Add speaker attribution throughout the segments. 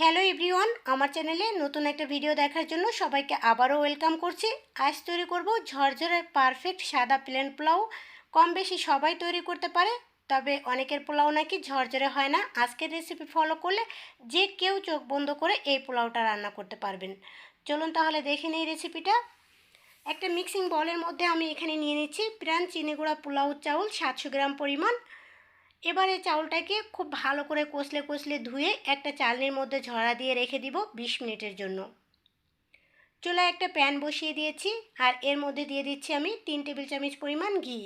Speaker 1: Hello everyone আমার চ্যানেলে নতুন একটা ভিডিও দেখার জন্য সবাইকে আবারও ওয়েলকাম করছি। আজ তৈরি করব ঝরঝরে পারফেক্ট সাদা প্লেন পোলাও। কম বেশি সবাই তৈরি করতে পারে, তবে অনেকের পোলাও নাকি ঝরঝরে হয় না। আজকের রেসিপি ফলো করলে যে কেউ চোখ বন্ধ করে এই পোলাওটা রান্না করতে পারবেন। চলুন তাহলে দেখে নিই রেসিপিটা একটা মিক্সিং বলের মধ্যে আমি এখানে নিয়ে নিচ্ছি। প্রাণ চিনি গুঁড়া পোলাও চাউল সাতশো গ্রাম পরিমাণ। এবারে চাউলটাকে খুব ভালো করে কষলে কষলে ধুয়ে একটা চালনির মধ্যে ঝরা দিয়ে রেখে দিব বিশ মিনিটের জন্য। চুলায় একটা প্যান বসিয়ে দিয়েছি আর এর মধ্যে দিয়ে দিচ্ছি আমি তিন টেবিল চামচ পরিমাণ ঘি।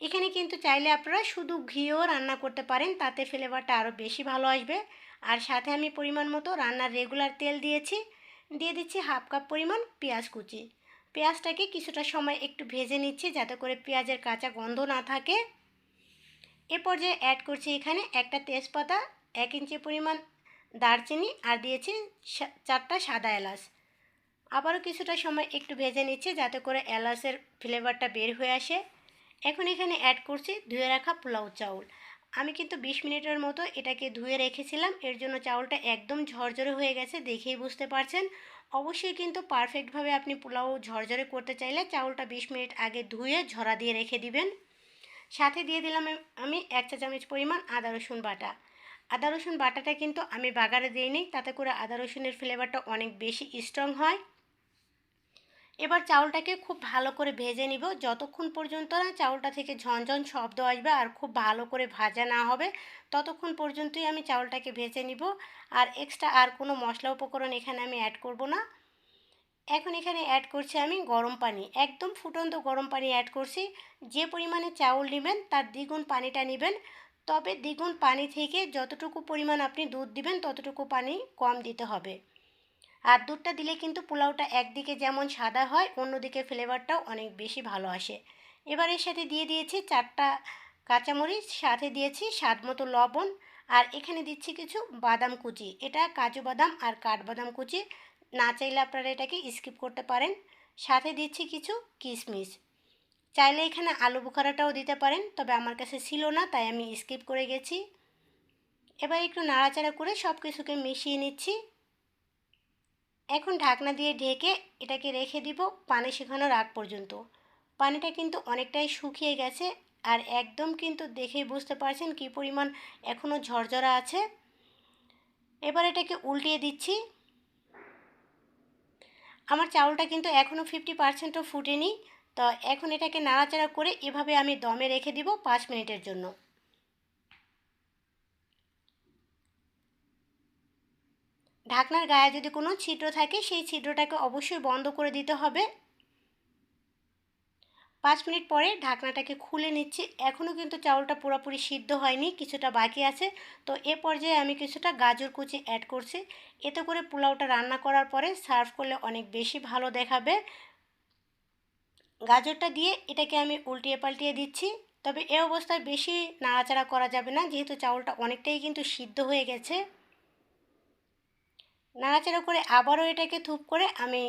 Speaker 1: এখানে কিন্তু চাইলে আপনারা শুধু ঘিও রান্না করতে পারেন, তাতে ফ্লেভারটা আরও বেশি ভালো আসবে। আর সাথে আমি পরিমাণ মতো রান্নার রেগুলার তেল দিয়েছি। দিয়ে দিচ্ছি হাফ কাপ পরিমাণ পেঁয়াজ কুচি। পেঁয়াজটাকে কিছুটা সময় একটু ভেজে নিচ্ছি যাতে করে পেঁয়াজের কাঁচা গন্ধ না থাকে। এ পর্যায়ে অ্যাড করছি এখানে একটা তেজপাতা, এক ইঞ্চি পরিমাণ দারচিনি আর দিয়েছি চারটা সাদা এলাচ। আবারও কিছুটা সময় একটু ভেজে নিচ্ছি যাতে করে এলাচের ফ্লেভারটা বের হয়ে আসে। এখন এখানে অ্যাড করছি ধুয়ে রাখা পোলাও চাউল। আমি কিন্তু বিশ মিনিটের মতো এটাকে ধুয়ে রেখেছিলাম, এর জন্য চাউলটা একদম ঝরঝরে হয়ে গেছে দেখেই বুঝতে পারছেন। অবশ্যই কিন্তু পারফেক্টভাবে আপনি পোলাও ঝরঝরে করতে চাইলে চাউলটা বিশ মিনিট আগে ধুয়ে ঝরা দিয়ে রেখে দিবেন। সাথে দিয়ে দিলাম আমি এক চা চামচ পরিমাণ আদা রসুন বাটা। আদা রসুন বাটাটা কিন্তু আমি বাগারে দিইনি, তাতে করে আদা রসুনের ফ্লেভারটা অনেক বেশি স্ট্রং হয়। এবার চাউলটাকে খুব ভালো করে ভেজে নিব। যতক্ষণ পর্যন্ত না চাউলটা থেকে ঝনঝন শব্দ আসবে আর খুব ভালো করে ভাজা না হবে, ততক্ষণ পর্যন্তই আমি চাউলটাকে ভেজে নিব। আর এক্সট্রা আর কোনো মশলা উপকরণ এখানে আমি অ্যাড করব না। এখন এখানে অ্যাড করছি আমি গরম পানি। একদম ফুটন্ত গরম পানি অ্যাড করছি। যে পরিমাণে চাউল নেবেন, তার দ্বিগুণ পানিটা নেবেন। তবে দ্বিগুণ পানি থেকে যতটুকু পরিমাণ আপনি দুধ দিবেন, ততটুকু পানি কম দিতে হবে। আর দুধটা দিলে কিন্তু পোলাওটা একদিকে যেমন সাদা হয়, অন্যদিকে ফ্লেভারটাও অনেক বেশি ভালো আসে। এবার এর সাথে দিয়ে দিয়েছি চারটা কাঁচামরিচ, সাথে দিয়েছি স্বাদ মতো লবণ, আর এখানে দিচ্ছি কিছু বাদাম কুচি। এটা কাজু বাদাম আর কাঠবাদাম কুচি। না চাইলে আপনারা এটাকে স্কিপ করতে পারেন। সাথে দিচ্ছি কিছু কিশমিশ চাইলে এখানে আলু বুখারাটাও দিতে পারেন, তবে আমার কাছে ছিল না, তাই আমি স্কিপ করে গেছি। এবার একটু নাড়াচাড়া করে সব কিছুকে মিশিয়ে নিচ্ছি। এখন ঢাকনা দিয়ে ঢেকে এটাকে রেখে দিব পানি শুকানোর আগ পর্যন্ত। পানিটা কিন্তু অনেকটাই শুকিয়ে গেছে, আর একদম কিন্তু দেখেই বুঝতে পারছেন কি পরিমাণ এখনও ঝরঝরা আছে। এবার এটাকে উল্টিয়ে দিচ্ছি। আমার চাউলটা কিন্তু এখনও ফিফটি পার্সেন্টও ফুটেনি। তো এখন এটাকে নাড়াচাড়া করে এভাবে আমি দমে রেখে দিব পাঁচ মিনিটের জন্য। ঢাকনার গায়ে যদি কোনো ছিদ্র থাকে, সেই ছিদ্রটাকে অবশ্যই বন্ধ করে দিতে হবে। পাঁচ মিনিট পরে ঢাকনাটাকে খুলে নিচ্ছি। এখনও কিন্তু চাউলটা পুরোপুরি সিদ্ধ হয়নি, কিছুটা বাকি আছে। তো এ পর্যায়ে আমি কিছুটা গাজর কুচি অ্যাড করছি। এতে করে পোলাওটা রান্না করার পরে সার্ভ করলে অনেক বেশি ভালো দেখাবে। গাজরটা দিয়ে এটাকে আমি উল্টিয়ে পাল্টিয়ে দিচ্ছি। তবে এ অবস্থায় বেশি নাড়াচাড়া করা যাবে না, যেহেতু চাউলটা অনেকটাই কিন্তু সিদ্ধ হয়ে গেছে। নাড়াচাড়া করে আবারও এটাকে থুপ করে আমি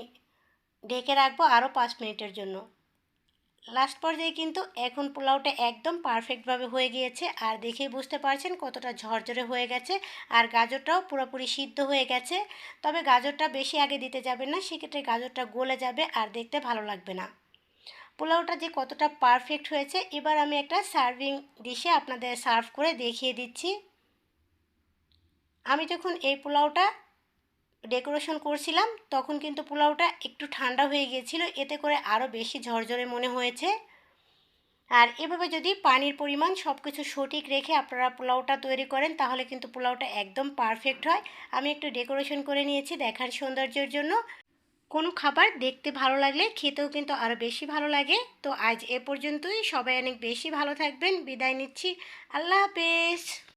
Speaker 1: ঢেকে রাখব আরও পাঁচ মিনিটের জন্য। লাস্ট পর্যায়ে কিন্তু এখন পোলাওটা একদম পারফেক্টভাবে হয়ে গিয়েছে। আর দেখেই বুঝতে পারছেন কতটা ঝরঝরে হয়ে গেছে। আর গাজরটাও পুরোপুরি সিদ্ধ হয়ে গেছে। তবে গাজরটা বেশি আগে দিতে যাবেন না, সেক্ষেত্রে গাজরটা গলে যাবে আর দেখতে ভালো লাগবে না। পোলাওটা যে কতটা পারফেক্ট হয়েছে, এবার আমি একটা সার্ভিং ডিশে আপনাদের সার্ভ করে দেখিয়ে দিচ্ছি। আমি যখন এই পোলাওটা ডেকোরেশন করছিলাম, তখন কিন্তু পোলাওটা একটু ঠান্ডা হয়ে গিয়েছিল, এতে করে আরও বেশি ঝরঝরে মনে হয়েছে। আর এভাবে যদি পানির পরিমাণ সব কিছু সঠিক রেখে আপনারা পোলাওটা তৈরি করেন, তাহলে কিন্তু পোলাওটা একদম পারফেক্ট হয়। আমি একটু ডেকোরেশন করে নিয়েছি দেখার সৌন্দর্যের জন্য। কোনো খাবার দেখতে ভালো লাগলে খেতেও কিন্তু আরও বেশি ভালো লাগে। তো আজ এ পর্যন্তই, সবাই অনেক বেশি ভালো থাকবেন, বিদায় নিচ্ছি। আল্লাহ হাফেজ।